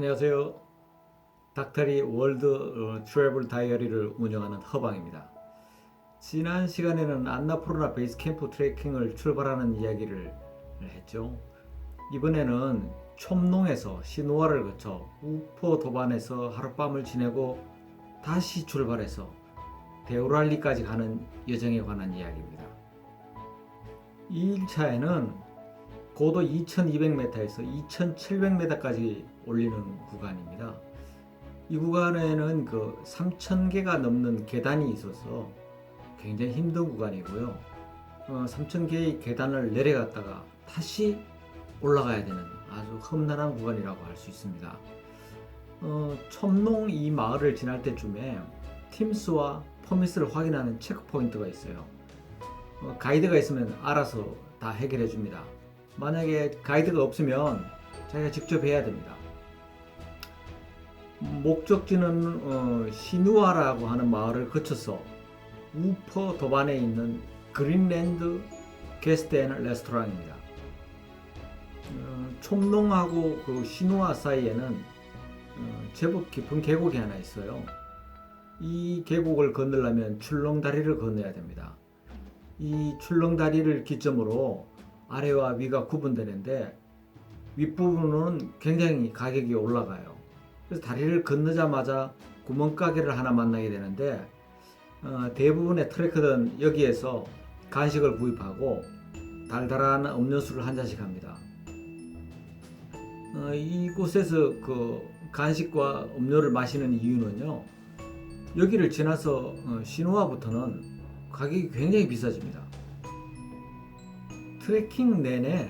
안녕하세요. 닥터리 월드 어, 트래블 다이어리를 운영하는 허방입니다. 지난 시간에는 안나푸르나 베이스 캠프 트레킹을 출발하는 이야기를 했죠. 이번에는 촘농에서 시누아를 거쳐 우포 도반에서 하룻밤을 지내고 다시 출발해서 데오랄리까지 가는 여정에 관한 이야기입니다. 2일차에는 고도 2200m에서 2700m까지 올리는 구간입니다. 이 구간에는 그 3000개가 넘는 계단이 있어서 굉장히 힘든 구간이고요. 어, 3000개의 계단을 내려갔다가 다시 올라가야 되는 아주 험난한 구간이라고 할 수 있습니다. 어, 첨농 이 마을을 지날 때쯤에 팀스와 퍼미스를 확인하는 체크포인트가 있어요. 어, 가이드가 있으면 알아서 다 해결해 줍니다. 만약에 가이드가 없으면 자기가 직접 해야 됩니다. 목적지는 어, 시누아라고 하는 마을을 거쳐서 우퍼 도반에 있는 그린랜드 게스트 앤 레스토랑입니다. 어, 촘농하고 그 시누아 사이에는 어, 제법 깊은 계곡이 하나 있어요. 이 계곡을 건너려면 출렁다리를 건너야 됩니다. 이 출렁다리를 기점으로 아래와 위가 구분되는데 윗부분은 굉장히 가격이 올라가요. 그래서 다리를 건너자마자 구멍가게를 하나 만나게 되는데 어, 대부분의 트레커들은 여기에서 간식을 구입하고 달달한 음료수를 한 잔씩 합니다. 어, 이곳에서 그 간식과 음료를 마시는 이유는요. 여기를 지나서 어, 시누아부터는 가격이 굉장히 비싸집니다. 트레킹 내내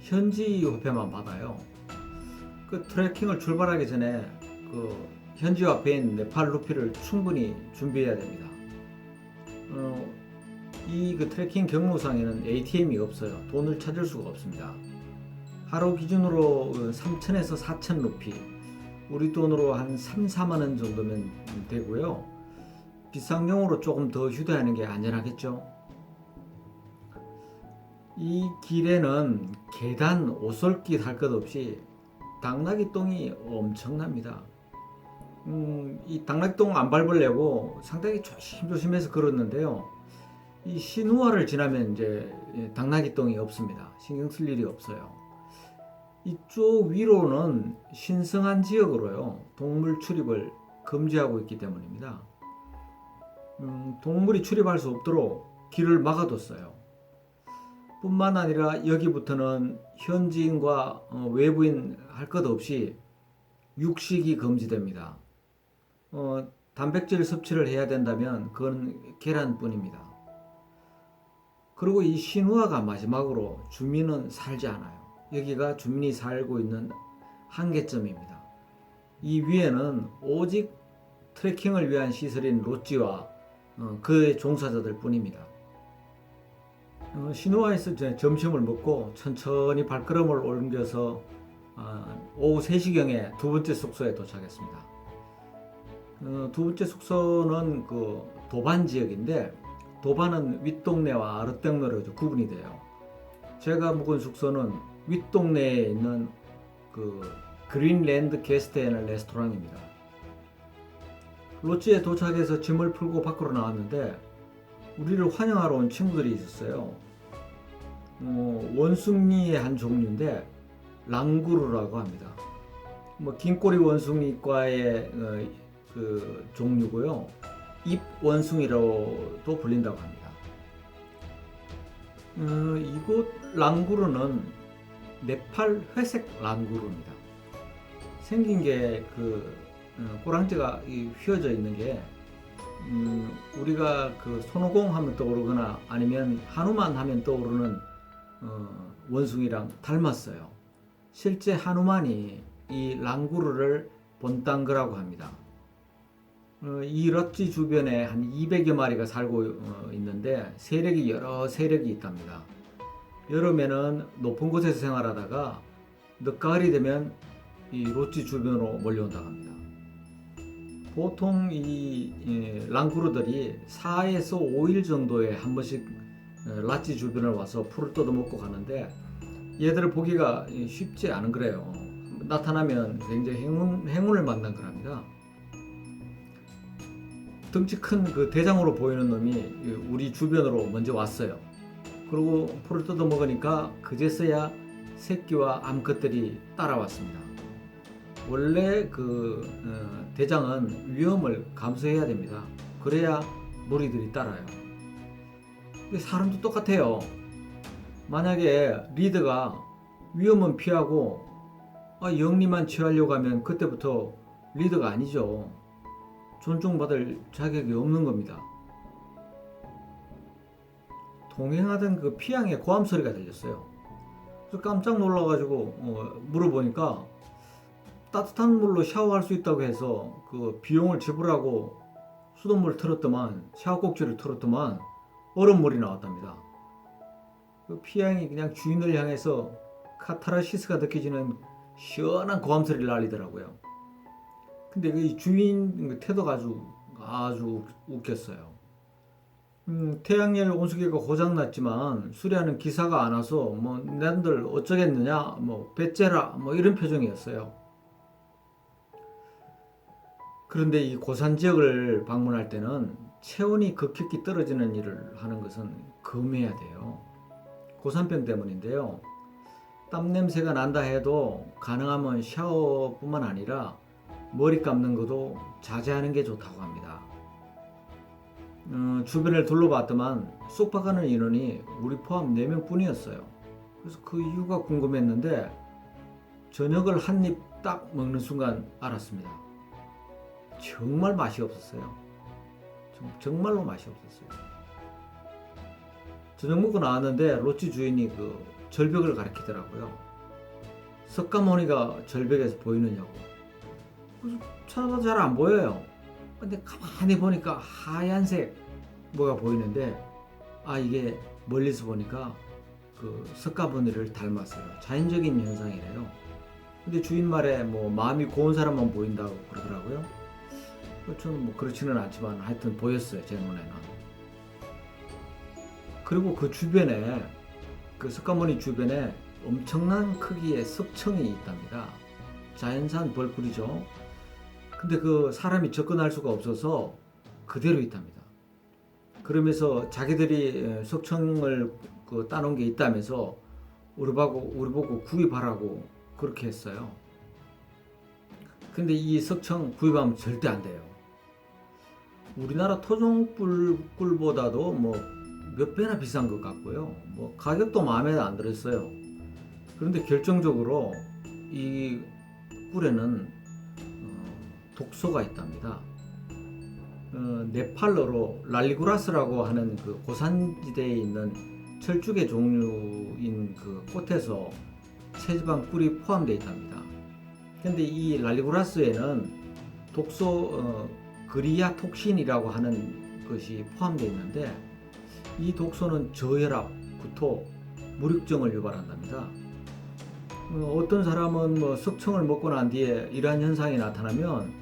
현지 화폐만 받아요. 그 트레킹을 출발하기 전에 그 현지 화폐인 네팔 루피를 충분히 준비해야 됩니다. 어, 이그 트레킹 경로상에는 ATM이 없어요. 돈을 찾을 수가 없습니다. 하루 기준으로 3천에서 4천 루피, 우리 돈으로 한 3, 4만 원 정도면 되고요. 비상용으로 조금 더 휴대하는 게 안전하겠죠. 이 길에는 계단, 오솔길 할 것 없이 당나귀 똥이 엄청납니다. 음, 이 당나귀 똥 안 밟으려고 상당히 조심조심해서 걸었는데요. 이 시누아를 지나면 이제 당나귀 똥이 없습니다. 신경 쓸 일이 없어요. 이쪽 위로는 신성한 지역으로요. 동물 출입을 금지하고 있기 때문입니다. 음, 동물이 출입할 수 없도록 길을 막아뒀어요. 뿐만 아니라 여기부터는 현지인과 어, 외부인 할 것 없이 육식이 금지됩니다. 어, 단백질 섭취를 해야 된다면 그건 계란뿐입니다. 그리고 이 신우아가 마지막으로 주민은 살지 않아요. 여기가 주민이 살고 있는 한계점입니다. 이 위에는 오직 트레킹을 위한 시설인 로찌와 어, 그의 종사자들 뿐입니다. 어, 시누아에서 이제 점심을 먹고 천천히 발걸음을 옮겨서 어, 오후 3시경에 두 번째 숙소에 도착했습니다. 어, 두 번째 숙소는 그 도반 지역인데 도반은 윗동네와 아랫동네로 구분이 돼요. 제가 묵은 숙소는 윗동네에 있는 그 그린랜드 게스트 앤 레스토랑입니다. 로지에 도착해서 짐을 풀고 밖으로 나왔는데 우리를 환영하러 온 친구들이 있었어요. 어, 원숭이의 한 종류인데 랑구르라고 합니다. 뭐 긴꼬리 원숭이과의 어, 그 종류고요. 잎 원숭이로도 불린다고 합니다. 어, 이곳 랑구르는 네팔 회색 랑구르입니다. 생긴 게그 어, 꼬랑지가 휘어져 있는 게 음, 우리가 그 손오공 하면 떠오르거나 아니면 한우만 하면 떠오르는 어, 원숭이랑 닮았어요. 실제 한우만이 이 랑구르를 본땅그라고 합니다. 어, 이 럭지 주변에 한 200여 마리가 살고 어, 있는데 세력이 여러 세력이 있답니다. 여름에는 높은 곳에서 생활하다가 늦가을이 되면 이 로찌 주변으로 몰려온다고 합니다. 보통 이 예, 랑구르들이 4에서 5일 정도에 한 번씩 어, 라찌 주변을 와서 풀을 뜯어 먹고 가는데 얘들을 보기가 쉽지 않은 거래요. 나타나면 굉장히 행운, 행운을 만난 거랍니다. 덩치 큰 그 대장으로 보이는 놈이 우리 주변으로 먼저 왔어요. 그리고 풀을 뜯어 먹으니까 그제서야 새끼와 암컷들이 따라왔습니다. 원래 그 어, 대장은 위험을 감수해야 됩니다. 그래야 무리들이 따라요. 사람도 똑같아요. 만약에 리드가 위험은 피하고 아, 영리만 취하려고 하면 그때부터 리더가 아니죠. 존중받을 자격이 없는 겁니다. 동행하던 그 피양의 고함 소리가 들렸어요. 깜짝 놀라가지고 어, 물어보니까 따뜻한 물로 샤워할 수 있다고 해서 그 비용을 지불하고 수돗물 틀었더만 샤워 꼭지를 틀었더만 얼음물이 나왔답니다. 그 피양이 그냥 주인을 향해서 카타르시스가 느껴지는 시원한 고함 소리를 날리더라고요. 근데 그 주인 그 태도가 아주 아주 웃겼어요. 음, 태양열 온수기가 고장 났지만 수리하는 기사가 안 와서 뭐 난들 어쩌겠느냐 뭐 배째라 뭐 이런 표정이었어요. 그런데 이 고산 지역을 방문할 때는 체온이 급격히 떨어지는 일을 하는 것은 금해야 돼요. 고산병 때문인데요. 땀 냄새가 난다 해도 가능하면 샤워뿐만 아니라 머리 감는 것도 자제하는 게 좋다고 합니다. 어, 주변을 둘러봤더만 쏙박하는 인원이 우리 포함 4명 뿐이었어요. 그래서 그 이유가 궁금했는데 저녁을 한 입 딱 먹는 순간 알았습니다. 정말 맛이 없었어요. 정- 정말로 맛이 없었어요. 저녁 먹고 나왔는데 로치 주인이 그 절벽을 가리키더라고요. 석가모니가 절벽에서 보이느냐고. 그래서 찾아봐도 잘 안 보여요. 근데 가만히 보니까 하얀색 뭐가 보이는데 아 이게 멀리서 보니까 그 석가모니를 닮았어요. 자연적인 현상이래요. 근데 주인 말에 뭐 마음이 고운 사람만 보인다고 그러더라고요. 뭐 저는 뭐 그렇지는 않지만 하여튼 보였어요 제 눈에는. 그리고 그 주변에 그 석가모니 주변에 엄청난 크기의 석청이 있답니다. 자연산 벌꿀이죠. 근데 그 사람이 접근할 수가 없어서 그대로 있답니다. 그러면서 자기들이 석청을 그 따놓은 게 있다면서 우리 보고 우리 보고 구입하라고 그렇게 했어요. 근데 이 석청 구입하면 절대 안 돼요. 우리나라 토종꿀보다도 뭐 몇 배나 비싼 것 같고요. 뭐 가격도 마음에 안 들었어요. 그런데 결정적으로 이 꿀에는 어, 독소가 있답니다. 어, 네팔로로 랄리구라스라고 하는 그 고산지대에 있는 철쭉의 종류인 그 꽃에서 체지방 꿀이 포함되어 있답니다. 근데 이 랄리구라스에는 독소 어, 그리아 톡신이라고 하는 것이 포함되어 있는데 이 독소는 저혈압, 구토, 무력증을 유발한답니다. 어, 어떤 사람은 뭐 석청을 먹고 난 뒤에 이러한 현상이 나타나면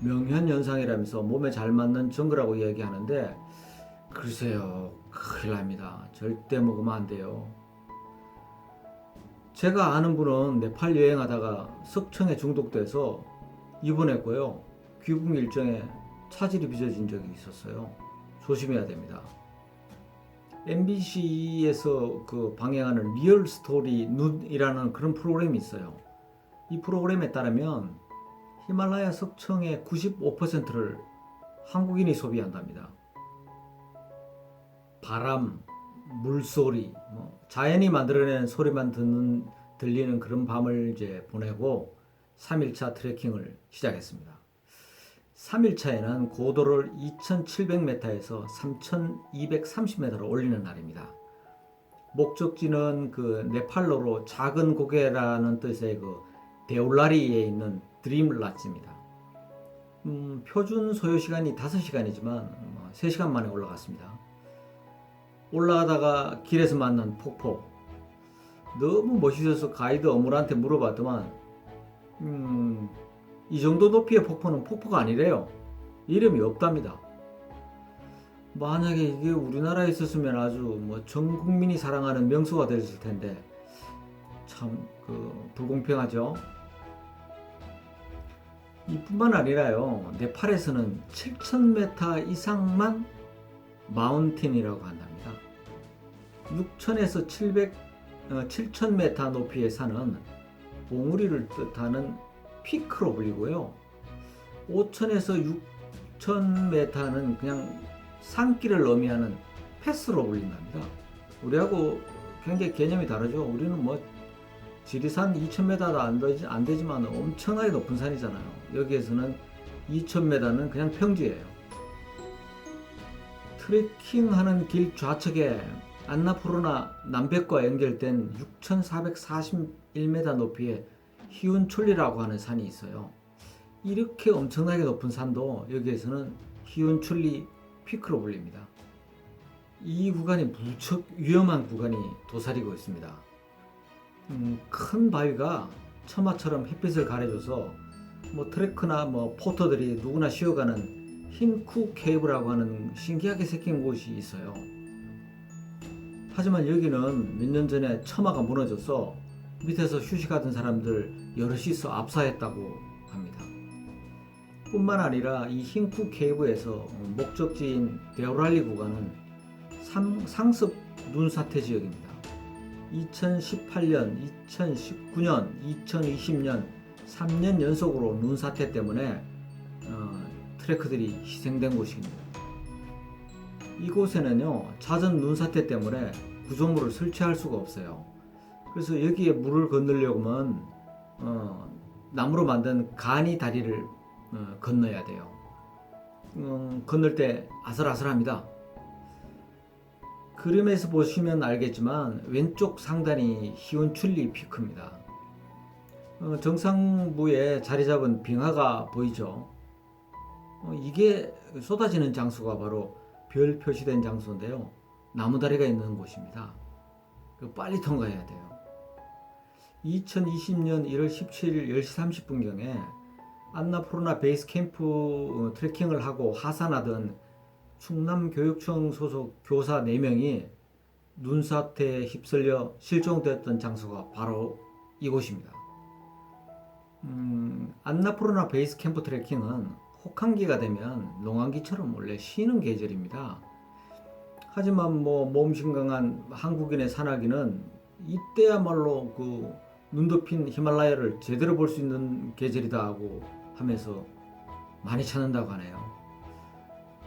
명현 현상이라면서 몸에 잘 맞는 정거라고 이야기하는데 글쎄요 큰일 납니다. 절대 먹으면 안 돼요. 제가 아는 분은 네팔 여행하다가 석청에 중독돼서 입원했고요. 귀국 일정에 차질이 빚어진 적이 있었어요. 조심해야 됩니다. MBC에서 그 방영하는 리얼 스토리 눈이라는 그런 프로그램이 있어요. 이 프로그램에 따르면 히말라야 석청의 95%를 한국인이 소비한답니다. 바람, 물소리, 뭐 자연이 만들어낸 소리만 듣는 들리는 그런 밤을 이제 보내고 3일차 트레킹을 시작했습니다. 3일차에는 고도를 2,700m에서 3,230m로 올리는 날입니다. 목적지는 그 네팔로로 작은 고개라는 뜻의 그 데올라리에 있는 드림라츠입니다. 음, 표준 소요 시간이 5시간이지만 3시간 만에 올라갔습니다. 올라가다가 길에서 만난 폭포. 너무 멋있어서 가이드 어물한테 물어봤더만 음, 이 정도 높이의 폭포는 폭포가 아니래요. 이름이 없답니다. 만약에 이게 우리나라에 있었으면 아주 뭐 전 국민이 사랑하는 명소가 됐을 텐데 참 그 불공평하죠. 이뿐만 아니라요. 네팔에서는 7,000m 이상만 마운틴이라고 한답니다. 6,000에서 700, 어, 7,000m 높이의 산은 봉우리를 뜻하는 피크로 불리고요. 5,000에서 6,000m는 그냥 산길을 의미하는 패스로 불린답니다. 우리하고 굉장히 개념이 다르죠. 우리는 뭐 지리산 2,000m도 안, 되지, 안 되지만 엄청나게 높은 산이잖아요. 여기에서는 2,000m는 그냥 평지예요. 트레킹하는 길 좌측에 안나푸르나 남백과 연결된 6,441m 높이의 희운출리라고 하는 산이 있어요. 이렇게 엄청나게 높은 산도 여기에서는 희운출리 피크로 불립니다. 이 구간이 무척 위험한 구간이 도사리고 있습니다. 음, 큰 바위가 처마처럼 햇빛을 가려줘서 뭐 트레크나 뭐 포터들이 누구나 쉬어가는 흰쿠 케이브라고 하는 신기하게 생긴 곳이 있어요. 하지만 여기는 몇 년 전에 처마가 무너져서 밑에서 휴식하던 사람들 여럿이서 압사했다고 합니다. 뿐만 아니라 이 흰쿠 케이브에서 목적지인 데오랄리 구간은 상, 상습 눈사태 지역입니다. 2018년, 2019년, 2020년 3년 연속으로 눈사태 때문에 어, 트레크들이 희생된 곳입니다. 이곳에는요 잦은 눈사태 때문에 구조물을 설치할 수가 없어요. 그래서 여기에 물을 건너려면 어, 나무로 만든 간이 다리를 어, 건너야 돼요. 음, 건널 때 아슬아슬합니다. 그림에서 보시면 알겠지만 왼쪽 상단이 희운출리 피크입니다. 어, 정상부에 자리 잡은 빙하가 보이죠. 어, 이게 쏟아지는 장소가 바로 별 표시된 장소인데요. 나무다리가 있는 곳입니다. 그 빨리 통과해야 돼요. 2020년 1월 17일 10시 30분경에 안나푸르나 베이스 캠프 어, 트레킹을 하고 하산하던 충남교육청 소속 교사 4명이 눈사태에 휩쓸려 실종되었던 장소가 바로 이곳입니다. 음, 안나푸르나 베이스 캠프 트레킹은 혹한기가 되면 농한기처럼 원래 쉬는 계절입니다. 하지만 뭐 몸심 강한 한국인의 산악인은 이때야말로 그 눈 덮인 히말라야를 제대로 볼 수 있는 계절이다 하고 하면서 많이 찾는다고 하네요.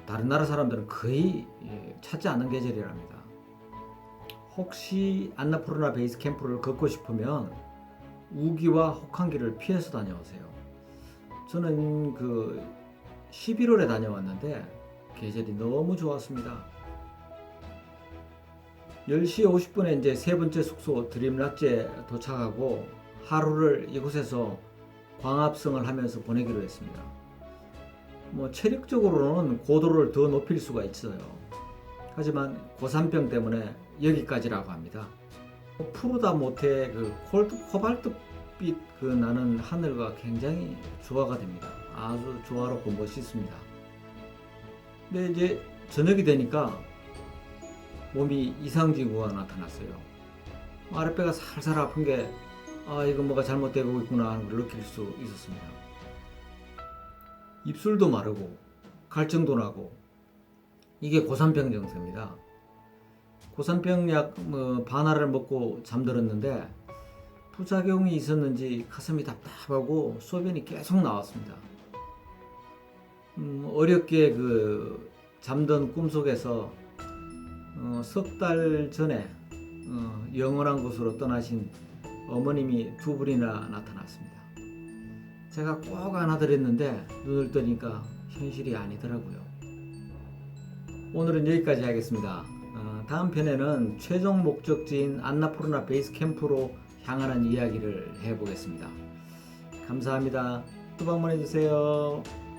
다른 나라 사람들은 거의 예, 찾지 않는 계절이랍니다. 혹시 안나푸르나 베이스 캠프를 걷고 싶으면 우기와 혹한기를 피해서 다녀오세요. 저는 그 11월에 다녀왔는데 계절이 너무 좋았습니다. 10시 50분에 이제 세 번째 숙소 드림라지에 도착하고 하루를 이곳에서 광합성을 하면서 보내기로 했습니다. 뭐 체력적으로는 고도를 더 높일 수가 있어요. 하지만 고산병 때문에 여기까지라고 합니다. 푸르다 못해 그 콜드 코발트빛 그 나는 하늘과 굉장히 조화가 됩니다. 아주 조화롭고 멋있습니다. 근데 이제 저녁이 되니까 몸이 이상징후가 나타났어요. 아랫배가 살살 아픈 게, 아, 이거 뭐가 잘못되고 있구나 하는 걸 느낄 수 있었습니다. 입술도 마르고, 갈증도 나고, 이게 고산병 증세입니다. 고산병 약 뭐, 반알을 먹고 잠들었는데, 부작용이 있었는지 가슴이 답답하고 소변이 계속 나왔습니다. 음, 어렵게 그 잠든 꿈속에서 어, 석달 전에 어, 영원한 곳으로 떠나신 어머님이 두 분이나 나타났습니다. 제가 꼭 안아드렸는데 눈을 뜨니까 현실이 아니더라고요. 오늘은 여기까지 하겠습니다. 어, 다음 편에는 최종 목적지인 안나푸르나 베이스 캠프로 향하는 이야기를 해보겠습니다. 감사합니다. 또 방문해주세요.